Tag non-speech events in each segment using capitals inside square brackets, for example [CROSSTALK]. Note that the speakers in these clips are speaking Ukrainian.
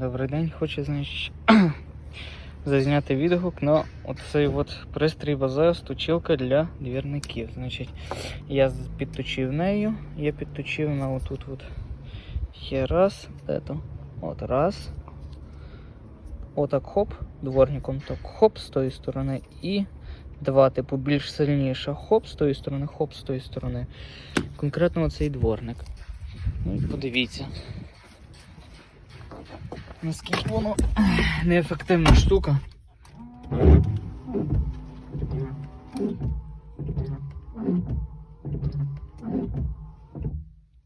Добрий день, хочу значить, [CLEARS THROAT] зазняти відгук на оцей от пристрій Базеус точилка для двірників. Значить, я підточив нею, я підточив на отут от є раз, де то? От раз. Отак хоп, дворником так хоп з тої сторони і два, типу, більш сильніше хоп з тої сторони, хоп з тої сторони. Конкретно оцей дворник. Ну і подивіться. Наскільки воно неефективна штука.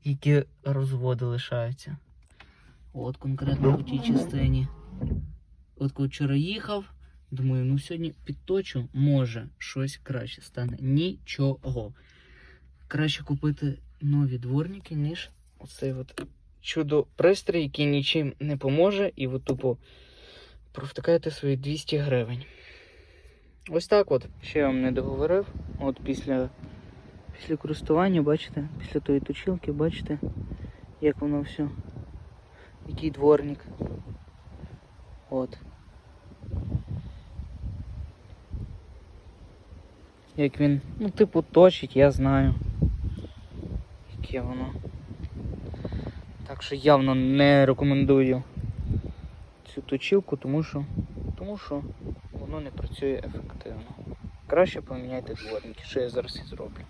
Які розводи лишаються. От конкретно в тій частині. От коли вчора їхав, думаю, ну сьогодні підточу, може щось краще стане. Нічого. Краще купити нові дворники, ніж оцей от чудо пристрій, який нічим не поможе, і ви тупо провтикаєте свої 200 гривень. Ось так от. Ще я вам не договорив. От після, після користування, бачите, після тої точилки, бачите, як воно все. Який дворник. От. Як він, ну, типу, точить, я знаю. Яке воно. Так що явно не рекомендую цю точилку, тому що, тому що воно не працює ефективно. Краще поміняйте дворники, що я зараз і зроблю.